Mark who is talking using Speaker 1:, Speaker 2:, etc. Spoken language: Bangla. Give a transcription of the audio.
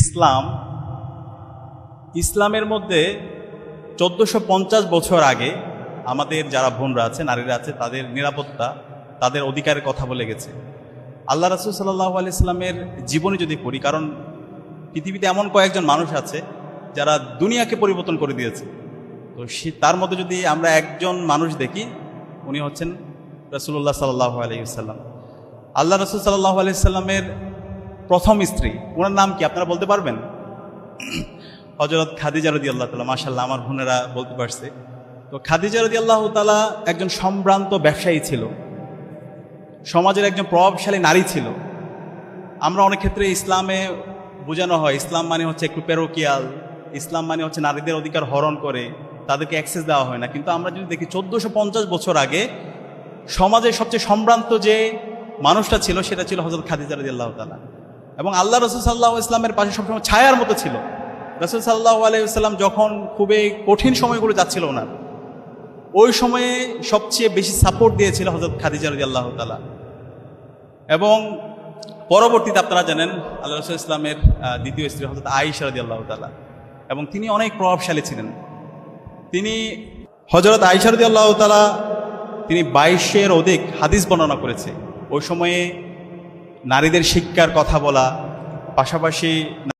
Speaker 1: ইসলাম, ইসলামের মধ্যে চোদ্দোশো বছর আগে আমাদের যারা বোনরা আছে, নারীরা আছে, তাদের নিরাপত্তা, তাদের অধিকারের কথা বলে গেছে। আল্লাহ রাসুল সাল্লাহ আলি ইসলামের জীবনী যদি পড়ি, কারণ পৃথিবীতে এমন কয়েকজন মানুষ আছে যারা দুনিয়াকে পরিবর্তন করে দিয়েছে। তো সে, তার মধ্যে যদি আমরা একজন মানুষ দেখি, উনি হচ্ছেন রসুল্লাহ সাল্লাহ আলাইসাল্লাম আল্লাহ রসুল সাল্লাহ আলাইসাল্লামের প্রথম স্ত্রী, ওনার নাম কি আপনারা বলতে পারবেন? হজরত খাদিজা রদি আল্লাহ তালা মাসাল্লাহ আমার বোনেরা বলতে পারছে। তো খাদিজা রদি আল্লাহ তালা একজন সম্ভ্রান্ত ব্যবসায়ী ছিল। সমাজের একজন প্রভাবশালী নারী ছিল। আমরা অনেক ক্ষেত্রে ইসলামে বোঝানো হয়, ইসলাম মানে হচ্ছে একটু পেরোকিয়াল ইসলাম মানে হচ্ছে নারীদের অধিকার হরণ করে, তাদেরকে অ্যাক্সেস দেওয়া হয় না। কিন্তু আমরা যদি দেখি চোদ্দোশো পঞ্চাশ বছর আগে সমাজের সবচেয়ে সম্ভ্রান্ত যে মানুষটা ছিল, সেটা ছিল হজরত খাদিজা রদি আল্লাহ তালা এবং আল্লাহ রসুল সাল্লাহ ইসলামের পাশে সবসময় ছায়ার মতো ছিল। রসুল সাল্লাহ আলাইসাল্লাম যখন খুবই কঠিন সময়গুলো যাচ্ছিল ওনার, ওই সময়ে সবচেয়ে বেশি সাপোর্ট দিয়েছিল হজরত খাদিজা রদি আল্লাহ তালা এবং পরবর্তীতে আপনারা জানেন আল্লাহ রসুল ইসলামের দ্বিতীয় স্ত্রী হজরত আয়েশা রদি আল্লাহ তালা এবং তিনি অনেক প্রভাবশালী ছিলেন। তিনি হজরত আইসা রদি আল্লাহ তালা তিনি বাইশের অধিক হাদিস বর্ণনা করেছে। ওই সময়ে নারীদের শিক্ষার কথা বলা পাশাপাশি